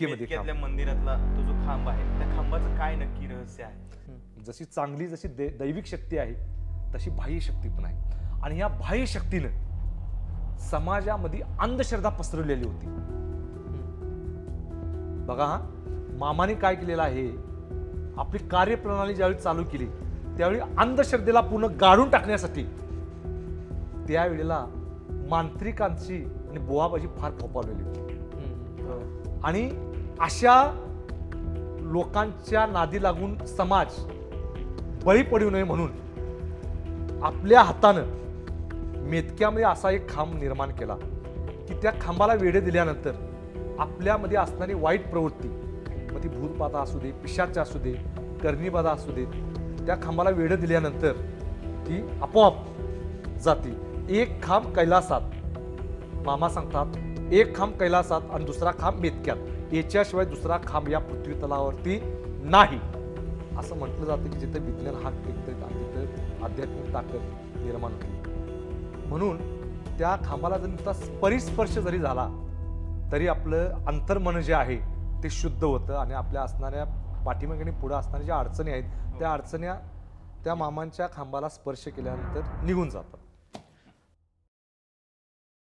मेतक्यातल्या मंदिरातला तो जो खांब आहे त्या खांबाचं काय नक्की रहस्य आहे? जशी चांगली जशी दैविक शक्ती आहे तशी बाह्य शक्ती पण आहे. आणि या बाह्य शक्तीनं समाजामध्ये अंधश्रद्धा पसरवलेली होती. बघा हा मामाने काय केलेलं आहे? आपली कार्यप्रणाली ज्यावेळी चालू केली त्यावेळी अंधश्रद्धेला पूर्ण गाडून टाकण्यासाठी त्यावेळेला मांत्रिकांची आणि बुवाबाजी फार फोपावलेली होती. आणि अशा लोकांच्या नादी लागून समाज बळी पडू नये म्हणून आपल्या हातानं मेतक्यामध्ये असा एक खांब निर्माण केला की त्या खांबाला वेढे दिल्यानंतर आपल्यामध्ये असणारी वाईट प्रवृत्ती मग ती भूतबाधा असू दे पिशाच असू दे करणीबाधा असू दे त्या खांबाला वेढे दिल्यानंतर ती आपोआप जाते. एक खांब कैलासात मामा सांगतात एक खांब कैलासात आणि दुसरा खांब मेतक्यात. याच्याशिवाय दुसरा खांब या पृथ्वी तलावरती नाही. असं म्हटलं जातं की जिथे विज्ञान हात टेकतं आणि तिथं आध्यात्मिक ताकद निर्माण होते. म्हणून त्या खांबाला जरी नुसता परिस्पर्श जरी झाला तरी आपलं अंतर्मन जे आहे ते शुद्ध होतं आणि आपल्या असणाऱ्या पाठीमागे आणि पुढं असणाऱ्या ज्या अडचणी आहेत त्या अडचण्या त्या मामांच्या खांबाला स्पर्श केल्यानंतर निघून जातात.